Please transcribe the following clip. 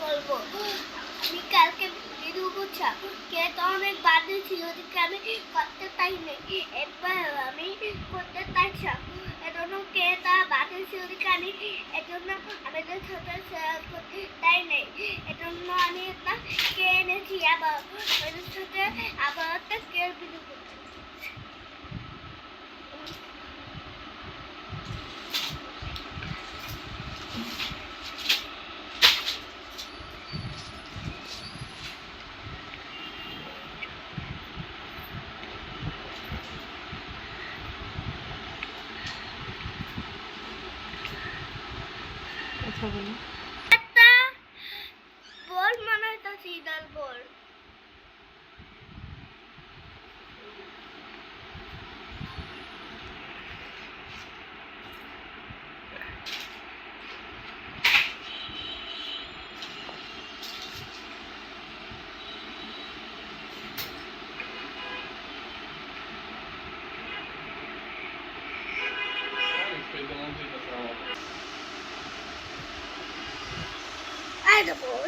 করব আমি কালকে কে তো অনেক বাদে ছিল ওদিকে আমি করতে আমি করতে পারছিলাম এজন্য কে তা বাদে ছিল ওদিকে আমি এজন্য আমাদের করতে তাই নেই এজন্য আমি একটা কে এনেছি, আবার ওদের আবার 嗯。incredible.